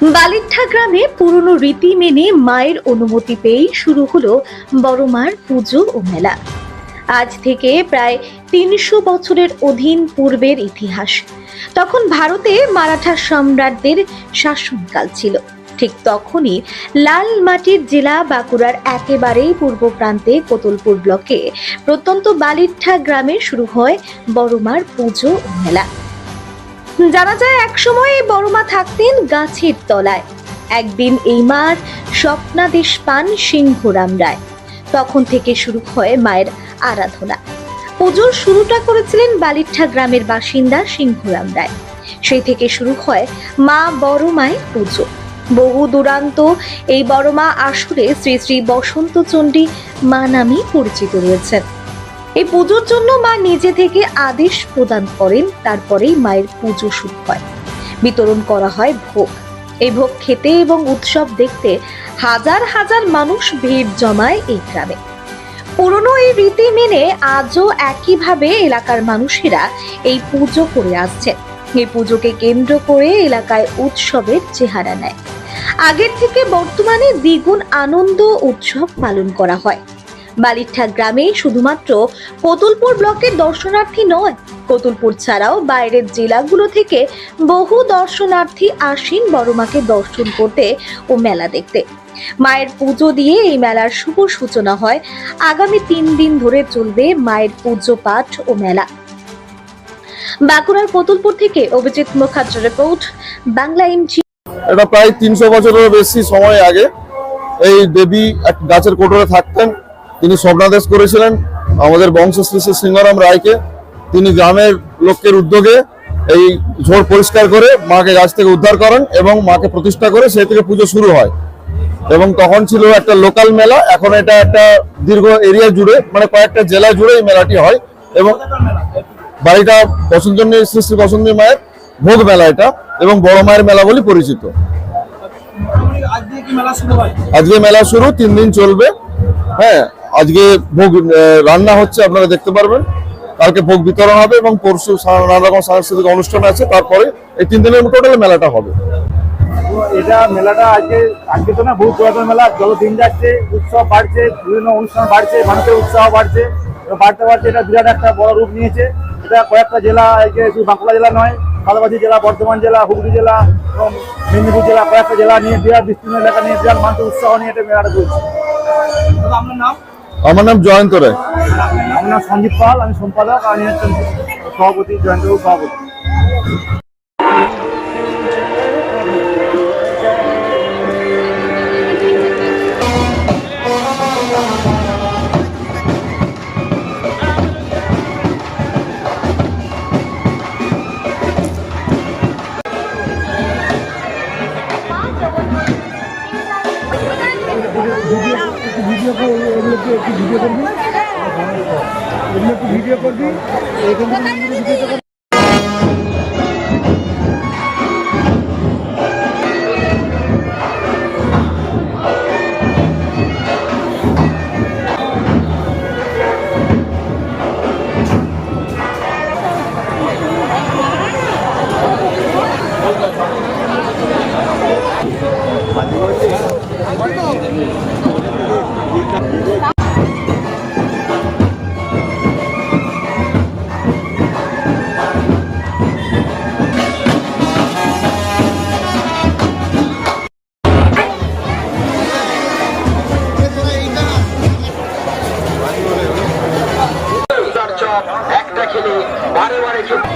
বালিঠা গ্রামে পুরনো রীতি মেনে মায়ের অনুমতি পেয়েই শুরু হলো বড়মার পুজো ও মেলা। আজ থেকে প্রায় তিনশো বছরের অধীন পূর্বের ইতিহাস। তখন ভারতে মারাঠা সম্রাটদের শাসনকাল ছিল। ঠিক তখনই লাল মাটির জেলা বাঁকুড়ার একেবারেই পূর্ব প্রান্তে কোতলপুর ব্লকে প্রত্যন্ত বালিঠা গ্রামে শুরু হয় বড়মার পুজো ও মেলা। জানা যায়, একসময় এই বড়মা থাকতেন গাছের তলায়। একদিন এই মার স্বপ্নাদেশ পান সিংহরাম রায়। তখন থেকে শুরু হয় মায়ের আরাধনা। পুজোর শুরুটা করেছিলেন বালিঠা গ্রামের বাসিন্দা সিংহরাম রায়। সেই থেকে শুরু হয় মা বড় মায়ের পুজো। বহু দূরান্ত এই বড় মা আসরে শ্রী শ্রী বসন্ত চণ্ডী মা নামেই পরিচিত রয়েছেন। এই পুজোর জন্য মা নিজে থেকে আদেশ প্রদান করেন, তারপরেই মায়ের পুজো শুরু হয়। বিতরণ করা হয় ভোগ। এই ভোগ খেতে এবং উৎসব দেখতে হাজার হাজার মানুষ ভিড় জমায় এই গ্রামে। পুরনো এই রীতি মেনে আজও একইভাবে এলাকার মানুষেরা এই পুজো করে আসছেন। এই পুজোকে কেন্দ্র করে এলাকায় উৎসবের চেহারা নেয়। আগের থেকে বর্তমানে দ্বিগুণ আনন্দ উৎসব পালন করা হয়। বালিঠা গ্রামে শুধুমাত্র কতুলপুর ব্লকের দর্শনার্থী নয়, কতুলপুর ছাড়াও বাইরের জেলাগুলো থেকে বহু দর্শনার্থী আসেন বড়মাকে দর্শন করতে ও মেলা দেখতে। মায়ের পুজো দিয়ে এই মেলার শুভ সূচনা হয়। আগামী তিন দিন ধরে চলবে মায়ের পুজো পাঠ ও মেলা। বাঁকুড়ার কতুলপুর থেকে অভিজিৎ মুখার্জ রিপোর্ট, বাংলা এমজি। এটা প্রায় তিনশো বছরেরও বেশি সময় আগে এই দেবী এক গাছের কোটরে থাকতেন। তিনি স্বপ্নাদেশ করেছিলেন আমাদের বংশশ্রী শ্রী সিংহরাম রায়কে। তিনি গ্রামের লোকের উদ্যোগে এই ঝোড় পরিষ্কার করে মাকে গাছ থেকে উদ্ধার করেন এবং মাকে প্রতিষ্ঠা করে সেই থেকে পুজো শুরু হয়। এবং তখন ছিল একটা লোকাল মেলা এখন এটা একটা দীর্ঘ এরিয়া জুড়ে মানে কয়েকটা জেলা জুড়ে এই মেলাটি হয়। এবং বাড়িটা বসন্তনী শ্রী শ্রী বসন্তী মায়ের ভোগ মেলা এটা এবং বড় মায়ের মেলা বলে পরিচিত। আজকে মেলা শুরু তিন দিন চলবে। হ্যাঁ আজকে ভোগ রান্না হচ্ছে আপনারা দেখতে পারবেন। কালকে ভোগ বিতরণ হবে এবং পরশু নানা রকম সাংস্কৃতিক অনুষ্ঠান আছে তারপরে এই তিন দিনের টোটাল মেলাটা হবে। এটা মেলাটা আজকে আজকে তো না বহু পুরাতন মেলা যত দিন যাচ্ছে উৎসব বাড়ছে বিভিন্ন অনুষ্ঠান বাড়ছে মানুষের উৎসাহ বাড়ছে বাড়তে বাড়তে এটা বিরাট একটা বড় রূপ নিয়েছে। এটা কয়েকটা জেলা একে শুধু বাঁকুড়া জেলা নয় কালাবাজি জেলা বর্ধমান জেলা হুগলি জেলা এবং মেদিনীপুর জেলা কয়েকটা জেলা নিয়ে বিরাট বিস্তীর্ণ এলাকা নিয়ে বিরাট মানুষের উৎসাহ নিয়ে এটা মেলাটা চলছে। আপনার নাম? আমার নাম জয়ন্ত রায়। আমার নাম সঞ্জীব পাল আমি সম্পাদক আমি সভাপতি জয়ন্ত সভাপতি ভিডিও এগুলো একটু ভিডিও করবি? এগুলো একটু ভিডিও করবি? এখান থেকে ভিডিও একটা খেলে বারে বারে খেলে